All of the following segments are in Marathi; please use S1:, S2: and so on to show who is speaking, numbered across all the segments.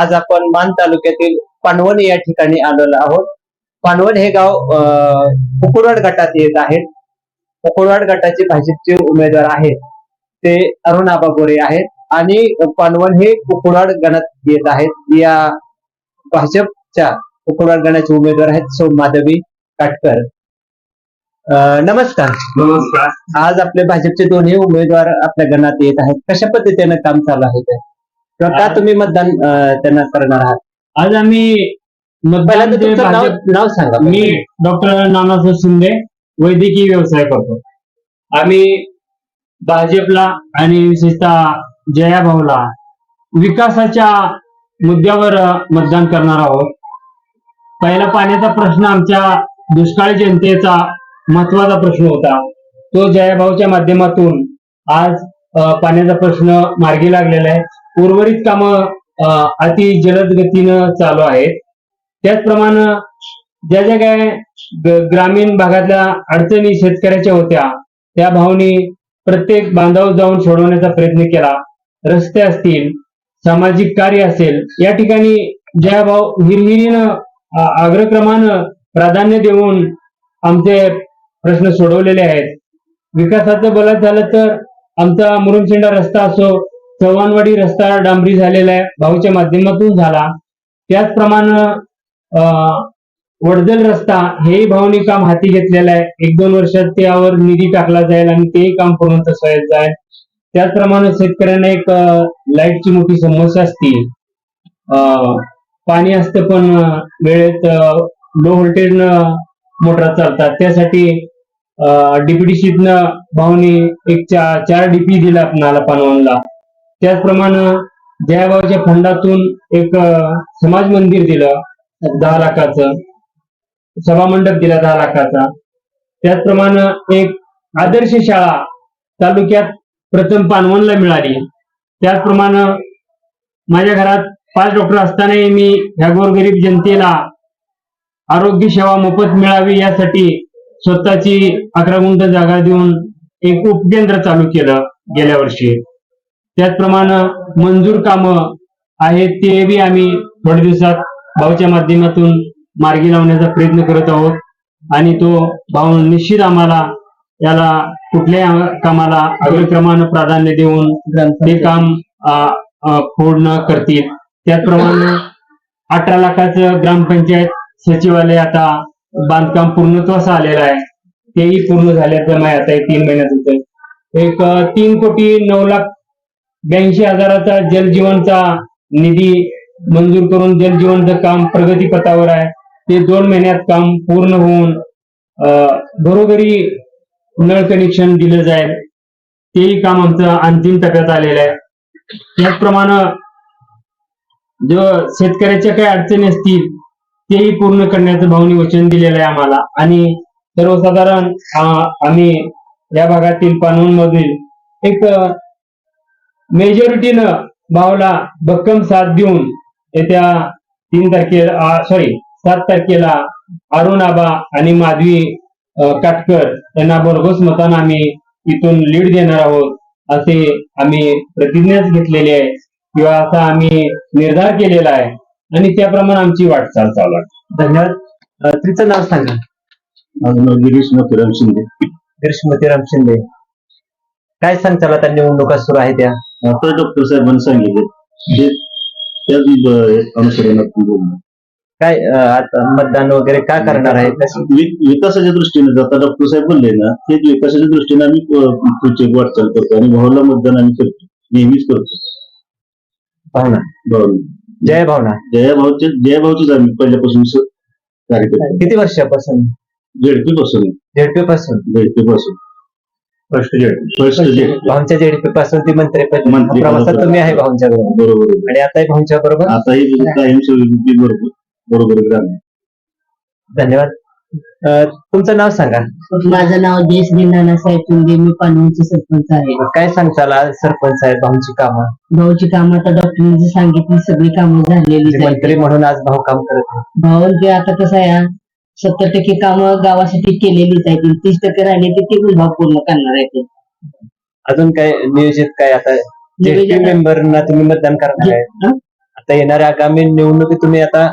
S1: आज आपण मान तालुक्यातील पानवण या ठिकाणी आलेलो आहोत. पानवण हे गाव कुकुरवाड गटात येत आहेत कुकुरवाड गटाचे भाजपचे उमेदवार आहेत. ते अरुण आबा गोरे आहेत आणि पानवण हे कुकुरवाड गणात येत आहेत. या भाजपच्या कुकुरवाड गणाचे उमेदवार आहेत सौ माधवी काटकर नमस्कार.
S2: नमस्कार.
S1: आज आपले भाजपचे दोन्ही उमेदवार आपल्या गणात येत आहेत. कशा पद्धतीने काम चालू आहे ते? किंवा का तुम्ही मतदान अं, त्यांना करणार आहात?
S2: आज आम्ही मतदान
S1: तुमचं नाव
S2: भाजप-
S1: नाव सांगा.
S2: मी डॉक्टर नानासाहेब शिंदे वैद्यकीय व्यवसाय करतो. आम्ही भाजपला आणि विशेषतः जया भाऊला विकासाच्या मुद्द्यावर अ, मतदान करणार आहोत. पहिला पाण्याचा प्रश्न आमच्या दुष्काळी जनतेचा महत्त्वाचा प्रश्न होता. तो जयाभाऊच्या माध्यमातून आज अ, पाण्याचा प्रश्न मार्गी लागलेला आहे. उर्वरित कामं अति जलद गतीनं चालू आहेत. त्याचप्रमाणे ज्या ज्या काय ग्रामीण भागातल्या अडचणी शेतकऱ्याच्या होत्या त्या भावनी प्रत्येक बांधावर जाऊन सोडवण्याचा प्रयत्न केला. रस्ते असतील सामाजिक कार्य असेल या ठिकाणी ज्या भाऊ हिरहिरीनं अग्रक्रमानं प्राधान्य देऊन आमचे प्रश्न सोडवलेले आहेत. विकासाचं बोलायचं झालं तर आमचा मुरुमशिंडा रस्ता असो चव्हाणवाडी रस्ता डांबरी झालेला आहे. भाऊच्या माध्यमातून झाला. त्याचप्रमाणे अं, वडदल रस्ता हेही भाऊनी काम हाती घेतलेलं आहे. एक दोन वर्षात त्यावर निधी टाकला जाईल आणि तेही काम पूर्णतः तसं जाईल. त्याचप्रमाणे शेतकऱ्यांना एक लाईटची मोठी समस्या असती अं, पाणी असतं पण वेळेत लो व्होल्टेज मोटर चालतात. त्यासाठी डीपीडीसीतनं भाऊनी एक चा- चार डीपी दिला आपणाला पानवनला त्याचप्रमाणे जयाबाच्या फंडातून एक समाज मंदिर दिलं दहा लाखाचं. सभा मंडप दिला दहा लाखाचा. त्याचप्रमाणे एक आदर्श शाळा तालुक्यात प्रथम पानवनला मिळाली. त्याचप्रमाणे माझ्या घरात पाच डॉक्टर असतानाही मी ह्या गोरगरीब जनतेला आरोग्य सेवा मोफत मिळावी यासाठी स्वतःची अकरा गुंठ जागा देऊन एक उपकेंद्र चालू केलं गेल्या वर्षी. त्याचप्रमाणे मंजूर कामं आहेत ते बी आम्ही थोड्या दिवसात भाऊच्या माध्यमातून मार्गी लावण्याचा प्रयत्न करत आहोत. आणि तो भाऊ निश्चित आम्हाला याला कुठल्याही कामाला अग्रक्रमानं प्राधान्य देऊन ते काम पूर्ण करतील. त्याचप्रमाणे अठरा लाखाचं ग्रामपंचायत सचिवालय आता बांधकाम पूर्णत्वास आलेलं आहे. तेही पूर्ण झाल्याचं माहिती आता तीन महिन्यात होत एक तीन कोटी नऊ लाख ब्याऐंशी हजाराचा जलजीवनचा निधी मंजूर करून जलजीवनचं काम प्रगतीपथावर आहे. ते दोन महिन्यात काम पूर्ण होऊन अं, घरोघरी नळ कनेक्शन दिलं जाईल. तेही काम आमचं अंतिम टप्प्यात आलेलं आहे. त्याचप्रमाणे जो शेतकऱ्याच्या काही अडचणी असतील तेही पूर्ण करण्याचं भावनी वचन दिलेलं आहे आम्हाला. आणि सर्वसाधारण आम्ही या भागातील पानवण मधील एक मेजॉरिटीनं भावला भक्कम साथ देऊन येत्या तीन तारखेला सॉरी सात तारखेला अरुण आबा आणि माधवी काटकर यांना भरघोस मतानं आम्ही इथून लीड देणार आहोत असे आम्ही प्रतिज्ञाच घेतलेली आहे. किंवा असा आम्ही निर्धार केलेला आहे. आणि त्याप्रमाणे आमची वाटचाल चालू आहे.
S1: धन्यवाद. अं, तुमचं नाव सांगा.
S3: माझं नाव गिरीश मोतीराम शिंदे.
S1: ग्रीष्मतीराम शिंदे. काय सांगताल आता? निवडणुका सुरू आहे त्या
S3: आता डॉक्टर साहेबांनी सांगितले त्याच अनुसरणात आपण बोललो.
S1: काय आता मतदान वगैरे का करणार आहे? कसं-
S3: वि- विकासाच्या दृष्टीने आता डॉक्टर साहेब बोलले ना तेच विकासाच्या दृष्टीने आम्ही पुढची वाटचाल करतो आणि भाऊला मतदान आम्ही करतो. नेहमीच करतो.
S1: भावना.
S3: भाऊ.
S1: जय भावना.
S3: जया भाऊचे जया भाऊचेच आम्ही पहिल्यापासून स- कार्यकर्ते.
S1: किती वर्षापासून?
S3: झेडपी पासून.
S1: जेडपी पासून.
S3: झेडपी पासून.
S1: भाऊंच्या जेडपी पासून ती मंत्रीपद
S3: मंत्री
S1: प्रवासात तुम्ही आहे भाऊंच्या बरोबर.
S3: बरोबर. आहे.
S1: आणि आताही भाऊंच्या बरोबर?
S3: आताही बरोबर बरोबर
S1: धन्यवाद. तुमचं नाव सांगा.
S4: माझं नाव देश नानासाहेब शिंदे मी पानवणचे सरपंच आहे.
S1: काय सांगताल आज सरपंच साहेब भाऊंची कामं?
S4: भाऊची कामं आता डॉक्टरांनी सांगितली सगळी कामं झालेली
S1: मंत्री म्हणून आज भाऊ काम करत आहेत.
S4: भाऊंचे आता कसं आहे सत्तर टक्के कामं गावासाठी केलेलीच आहेत. तीस टक्के राहिले ते ते भाव पूर्ण करणार आहेत.
S1: अजून काय नियोजित काय आता? मेंबरना तुम्ही मतदान करणार आहे? आता येणाऱ्या आगामी निवडणुकीत तुम्ही आता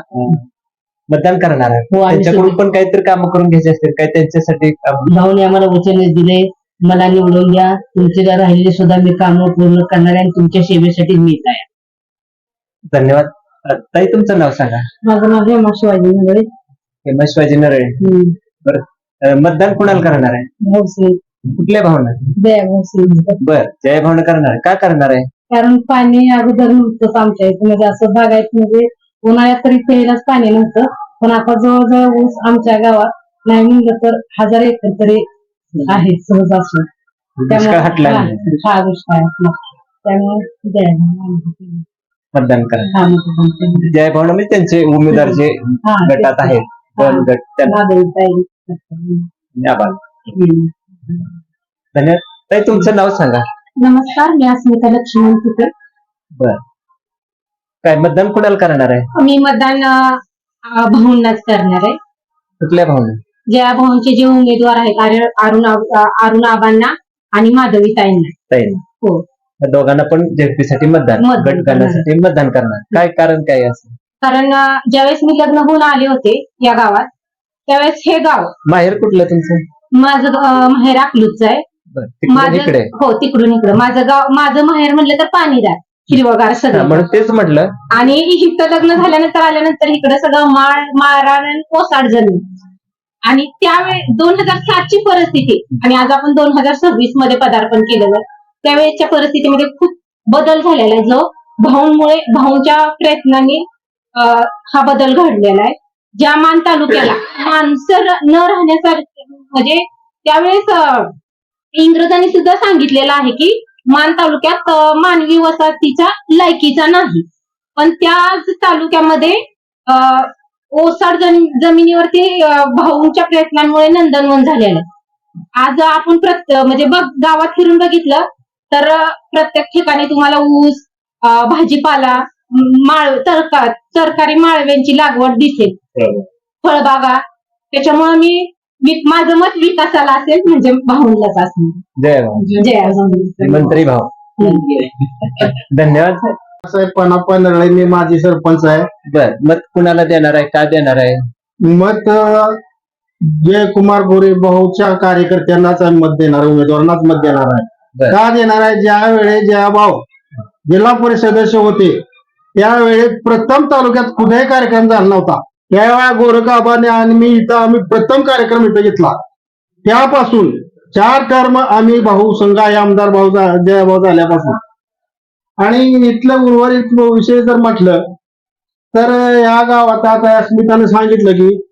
S1: मतदान करणार आहे.
S5: हो
S1: त्यांच्याकडून पण काहीतरी कामं करून घ्यायचे असतील. काय त्यांच्यासाठी काम-
S5: भाऊने आम्हाला वचन दिले. मला निवडून द्या. तुमचे राहिलेले सुद्धा मी कामं पूर्ण करणार आहे आणि तुमच्या सेवेसाठी मी आहे.
S1: धन्यवाद. अं, ताई तुमचं नाव सांगा.
S5: माझं नाव हेमा शिवाजी नगरे.
S1: हेमा शिवाजी नरळे. अं, मतदान कुणाला करणार आहे? कुठल्या भावना? बर. जय भावना करणार. का करणार आहे?
S5: कारण पाणी अगोदर नव्हतंच आमच्या इथे. म्हणजे असं बागायत म्हणजे उन्हाळ्यात तरी प्यायलाच पाणी नव्हतं. पण आता जवळजवळ ऊस आमच्या गावात नाही म्हणलं तर हजार एकर तरी आहे सहज असं.
S1: दुष्काळ हटला
S5: हा,
S1: नाही.
S5: हा दुष्काळ हटला. त्यामुळे भाऊ.
S1: मतदान करा.
S5: हा, मतदान केलं.
S1: जय भावना म्हणजे त्यांचे उमेदवार जे
S5: हा,
S1: गटात आहेत. आभार
S5: हम्म.
S1: धन्यवाद ताई तुमचं नाव सांगा.
S5: नमस्कार मी अस्मिता लक्ष्मण तुकर
S1: बर. काय मतदान कुणाला करणार आहे?
S6: मी मतदान अं, भाऊंनाच करणार आहे.
S1: कुठल्या भावना
S6: ज्या भाऊंचे जे उमेदवार आहेत आर- अरुण आब- अरुण आबांना आणि माधवी ताईंना.
S1: ताई
S6: हो.
S1: दोघांना पण जेपीसाठी मतदान
S6: मतदान
S1: गट करण्यासाठी मतदान करणार. काय कारण काय असं?
S6: कारण ज्यावेळेस मी लग्न होऊन आले होते या गावात त्यावेळेस हे गाव
S1: माहेर कुठलं तुमचं?
S6: माझं माहेर अकलूच आहे.
S1: बरं
S6: माझं
S1: इकडे.
S6: हो तिकडून इकडं. माझं गाव माझं माहेर म्हणलं तर पाणीदार हिरवगार
S1: हा,
S6: सगळं.
S1: म्हणून तेच म्हटलं.
S6: आणि इथं लग्न झाल्यानंतर आल्यानंतर इकडं सगळं माळ माळरान आणि कोसाड जमीन. आणि त्यावेळी दोन हजार सातची परिस्थिती. आणि आज आपण दोन हजार सव्वीसमध्ये पदार्पण केलेलं त्यावेळेच्या परिस्थितीमध्ये खूप बदल झालेला आहे. जो भाऊंमुळे भाऊंच्या प्रयत्नांनी हा बदल घडलेला आहे ज्या मान तालुक्याला माणसं न राहण्यासारखे म्हणजे त्यावेळेस इंग्रजांनी सुद्धा सांगितलेलं आहे की मान तालुक्यात मानवी वसाहतीच्या लायकीचा नाही पण त्याच तालुक्यामध्ये ओसाड जमिनीवरती भाऊंच्या प्रयत्नांमुळे नंदनवन झालेलं आहे. आज आपण प्रत्य म्हणजे बघ गावात फिरून बघितलं तर प्रत्येक ठिकाणी तुम्हाला ऊस भाजीपाला माळ तरका तरकारी माळव्यांची लागवड दिसेल फळबागा त्याच्यामुळे मी माझं मत विकासाला असेल म्हणजे भाऊंलाच असेल.
S1: जय भाऊ
S6: जय आजोबा.
S1: मंत्री भाऊ. धन्यवाद.
S7: साहेब पणाप्पा नरळे मी माजी सरपंच आहे.
S1: बर मत कुणाला देणार आहे? का देणार आहे?
S7: मत जयकुमार गोरे भाऊच्या कार्यकर्त्यांनाच मत देणार आहे, उमेदवारांनाच मत देणार आहे. का देणार आहे? ज्या वेळेस जया भाऊ जिल्हा परिषद सदस्य होते त्यावेळेस प्रथम तालुक्यात कुठेही कार्यक्रम झाला नव्हता. त्यावेळा गोरखाबाने आणि मी इथं आम्ही प्रथम कार्यक्रम इथं घेतला. त्यापासून चार टर्म आम्ही भाऊ संघा हे आमदार भाऊ झा- जयाभाऊ झाल्यापासून. आणि इथलं उर्वरित विषय जर म्हटलं तर या गावात आता स्मितानं सांगितलं की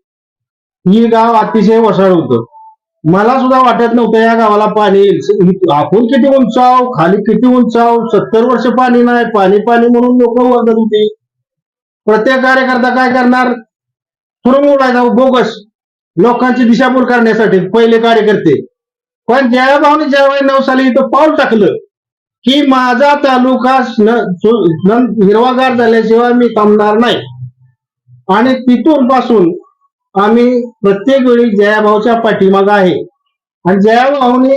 S7: ही गाव अतिशय वसाळ होतं. मला सुद्धा वाटत नव्हतं या गावाला पाणी येईल. आपण किती उंचाव खाली किती उंचाव सत्तर वर्ष पाणी नाही पाणी पाणी म्हणून लोक वर्धत होती. प्रत्येक कार्यकर्ता काय करणार? सुरुंग उडायचा बोगस. लोकांची दिशाभूल करण्यासाठी पहिले कार्यकर्ते. पण ज्या भावने ज्यावेळी नऊ साली इथं पाऊल टाकलं की माझा तालुका न- हिरवागार झाल्याशिवाय मी थांबणार नाही. आणि तिथून पासून आम्ही प्रत्येक वेळी जयाभाऊच्या पाठीमाग आहे. आणि जयाभाऊने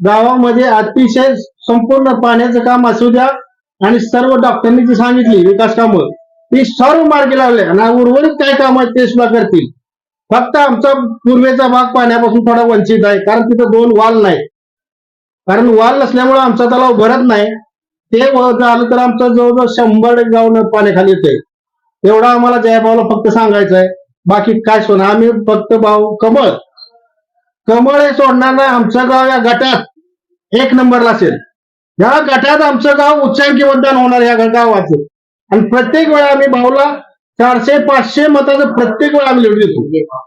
S7: गावामध्ये अतिशय संपूर्ण पाण्याचं काम असू द्या आणि सर्व डॉक्टरांनी जी सांगितली विकास कामं ती सर्व मार्गी लावले आणि उर्वरित काय काम आहेत ते सुद्धा करतील. फक्त आमचा पूर्वेचा भाग पाण्यापासून थोडा वंचित आहे कारण तिथं दोन वाल नाही. कारण वाल नसल्यामुळे आमचा तलाव भरत नाही. ते व- झालं तर आमचं जवळजवळ शंभर गाव पाण्याखाली येते एवढा आम्हाला जयाभाऊला फक्त सांगायचं आहे बाकी काय सोना आम्ही फक्त भाऊ कमळ. कमळ हे सोडणार नाही आमचं गाव या गटात. एक नंबरला असेल. या गटात आमचं गाव उच्चांकी मतदान होणार या गावाचं. आणि प्रत्येक वेळा आम्ही भाऊला चारशे पाचशे मताचं प्रत्येक वेळा आम्ही लिहून देतो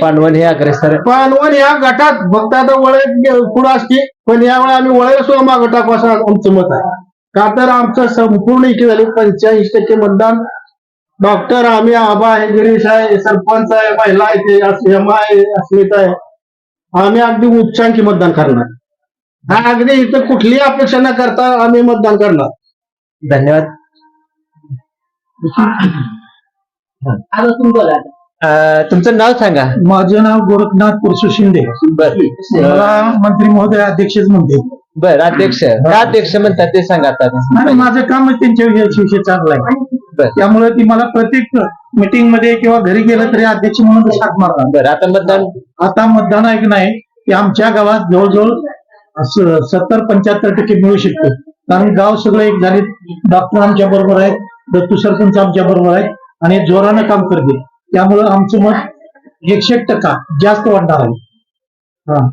S1: पांडवन हे अग्रेसर
S7: पानवण या गटात फक्त आता वळे पुढे असते पण यावेळी आम्ही वळे टाकू असं आमचं मत आहे. का तर आमचं संपूर्ण इथे झाले पंच्याऐंशी टक्के मतदान डॉक्टर आम्ही आबा आहे गिरीश आहे सरपंच आहे महिला आहे ते हेमा आहे अस्मिता आहे. आम्ही अगदी उच्चांकी मतदान करणार. हा अगदी इथं कुठलीही अपेक्षा न करता आम्ही मतदान करणार.
S1: धन्यवाद.
S5: आता तुम्ही बोला.
S1: अं, तुमचं नाव सांगा.
S8: माझं नाव गोरखनाथ पुरुष शिंदे.
S1: बर.
S8: मला मंत्री महोदय अध्यक्षच म्हणते.
S1: बर अध्यक्ष. का अध्यक्ष म्हणतात ते सांगा आता.
S8: माझं काम त्यांच्या विषयी चांगलं. आहे. त्यामुळे ती मला प्रत्येक मीटिंगमध्ये किंवा घरी गेलं तरी अध्यक्ष म्हणून साथ मारणार.
S1: बर आता मतदान
S8: आता मतदान ऐक नाही की आमच्या गावात जवळजवळ सत्तर पंच्याहत्तर टक्के मिळू शकतो. कारण गाव सगळं एक झाले. डॉक्टर आमच्या बरोबर आहेत दत्तू सरपंच आमच्या बरोबर आहेत आणि जोरानं काम करते त्यामुळं आमचं मत एकशे एक टक्का जास्त वाढणार आहे. हा.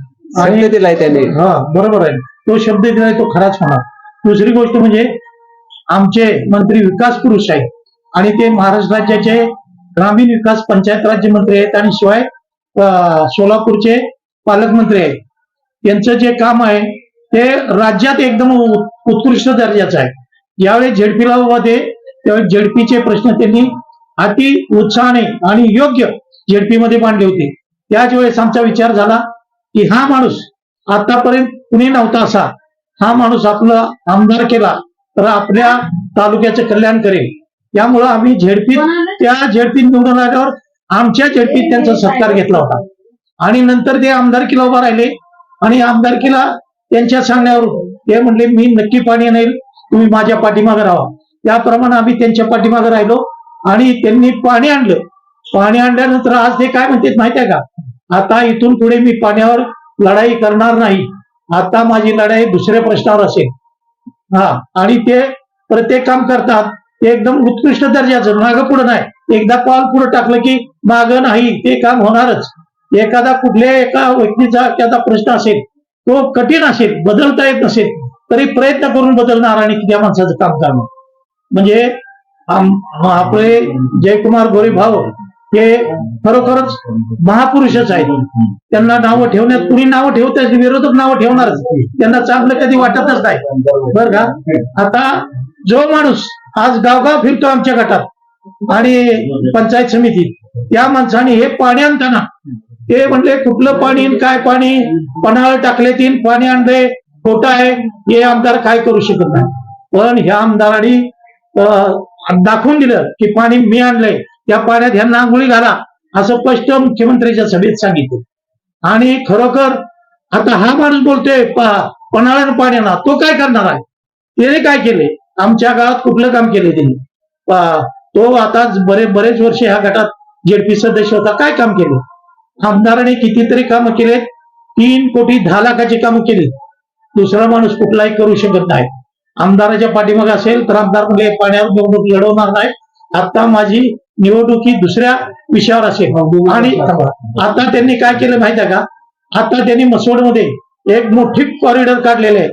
S1: दिलाय त्यांनी.
S8: हा बरोबर आहे. तो शब्द दिलाय तो खराच होणार. दुसरी गोष्ट म्हणजे आमचे मंत्री विकास पुरुष आहेत. आणि ते महाराष्ट्र राज्याचे ग्रामीण विकास पंचायत राज्य मंत्री आहेत आणि शिवाय अं, सोलापूरचे पालकमंत्री आहेत. त्यांचं जे काम आहे ते राज्यात एकदम उत्कृष्ट दर्जाचं आहे. यावेळी झेडपीला होते त्यावेळी झेडपीचे प्रश्न त्यांनी अति उत्साहाने आणि योग्य झेडपी मध्ये मांडले होते. त्याच वेळेस आमचा विचार झाला की हा माणूस आतापर्यंत कुणी नव्हता असा. हा माणूस आपला आमदार केला. तर आपल्या तालुक्याचं कल्याण करेल. त्यामुळं आम्ही झेडपीत त्या झेडपीत निवडून आल्यावर आमच्या झेडपीत त्यांचा सत्कार घेतला होता. आणि नंतर ते आमदारकीला उभा राहिले. आणि आमदारकीला त्यांच्या सांगण्यावरून ते म्हणले मी नक्की पाणी आणेल. तुम्ही माझ्या पाठीमागे राहा. त्याप्रमाणे आम्ही त्यांच्या पाठीमागे राहिलो. आणि त्यांनी पाणी आणलं. पाणी आणल्यानंतर आज ते काय म्हणतात माहिती आहे का? आता इथून पुढे मी पाण्यावर लढाई करणार नाही. आता माझी लढाई दुसऱ्या प्रश्नावर असेल. हा आणि ते प्रत्येक काम करतात. ते एकदम उत्कृष्ट दर्जाचं. मागं पुढं नाही. एकदा कॉल पुढे टाकलं की मागं नाही. ते काम होणारच. एखादा कुठल्या एका व्यक्तीचा एखादा प्रश्न असेल तो कठीण असेल बदलता येत नसेल तरी प्रयत्न करून बदलणार आणि त्या माणसाचं काम करणं. म्हणजे आपले जयकुमार गोरे भाऊ हे खरोखरच महापुरुषच आहेत. त्यांना नावं ठेवण्यात कुणी नावं ठेवत विरोधक नावं ठेवणारच. त्यांना चांगलं कधी वाटतच नाही. बर का? आता जो माणूस आज गावगाव फिरतो आमच्या गटात आणि पंचायत समितीत त्या माणसाने हे पाणी आणताना ते म्हणले कुठलं पाणी काय पाणी? पन्हाळ टाकले तीन पाणी आणले खोटं आहे. हे आमदार काय करू शकत नाही. पण ह्या आमदारांनी दाखवून दिलं की पाणी मी आणलंय. त्या पाण्यात ह्यांना आंघोळी घाला असं स्पष्ट मुख्यमंत्र्यांच्या सभेत सांगितलं. आणि खरोखर आता हा माणूस बोलतोय पहा पन्हाळ्यानं पाण्याला तो काय करणार आहे? त्याने काय केले आमच्या गावात कुठलं काम केले त्यांनी? तो आता बरे बरेच वर्ष ह्या गटात जेडपी सदस्य होता काय काम केले? आमदाराने कितीतरी कामं केलेत तीन कोटी दहा लाखाची कामं केली. दुसरा माणूस कुठलाही करू शकत नाही. आमदाराच्या पाठीमागे असेल तर आमदार म्हणजे पाण्यावर निवडणूक लढवणार नाही. आता माझी निवडणूक ही दुसऱ्या विषयावर असेल. आणि आता त्यांनी काय केलं माहिती आहे का? आता त्यांनी मसोडमध्ये एक मोठी कॉरिडॉर काढलेले आहे.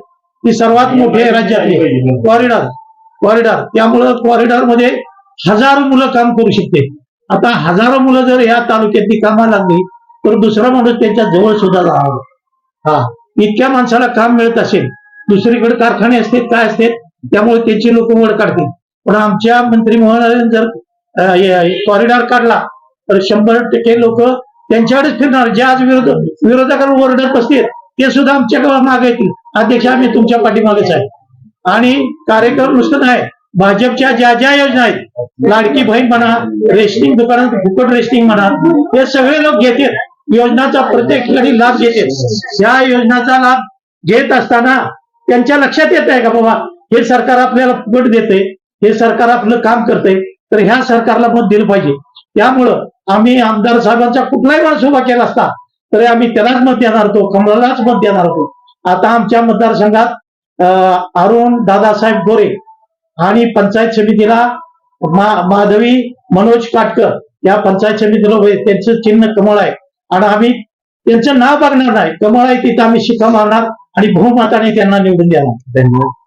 S8: ती सर्वात मोठी आहे राज्यातली. कॉरिडॉर कॉरिडॉर त्यामुळं कॉरिडॉरमध्ये हजारो मुलं काम करू शकते. आता हजारो मुलं जर या तालुक्यातली कामाला लागली तर दुसरा माणूस त्यांच्या जवळ सुद्धा राहावं हा इतक्या माणसाला काम मिळत असेल. दुसरीकडे कारखाने असतील काय असतील त्यामुळे त्यांची लोक वड काढतील. पण आमच्या मंत्री महोदयाने जर कॉरिडॉर काढला. तर शंभर टक्के लोक त्यांच्याकडेच फिरणार जे आज विरोध विरोधकांना ओरडत असतील ते सुद्धा आमच्याकडे मागे येतील. अध्यक्ष आम्ही तुमच्या पाठीमागेच आहे. आणि कार्यक्रम नुसतं नाही भाजपच्या ज्या ज्या योजना आहेत लाडकी बहीण म्हणा रेस्टिंग दुकानात फुकट रेस्टिंग म्हणा हे सगळे लोक घेतील. योजनाचा प्रत्येक ठिकाणी लाभ घेतील. या योजनाचा लाभ घेत असताना त्यांच्या लक्षात येत आहे का बाबा हे सरकार आपल्याला फुकट देते हे सरकार आपलं काम करते तर ह्या सरकारला मत दिलं पाहिजे. त्यामुळं आम्ही आमदार साहेबांचा कुठलाही माणूस उभा केला असता तरी आम्ही त्यालाच मत देणार होतो कमळालाच मत देणार होतो. आता आमच्या मतदारसंघात अं, अरुण दादासाहेब गोरे आणि पंचायत समितीला मा- माधवी मनोज काटकर या पंचायत समितीला त्यांचं चिन्ह कमळ आहे. आणि आम्ही त्यांचं नाव बघणार नाही. कमळ आहे तिथं आम्ही शिका मारणार आणि बहुमताने त्यांना निवडून देणार.
S1: धन्यवाद.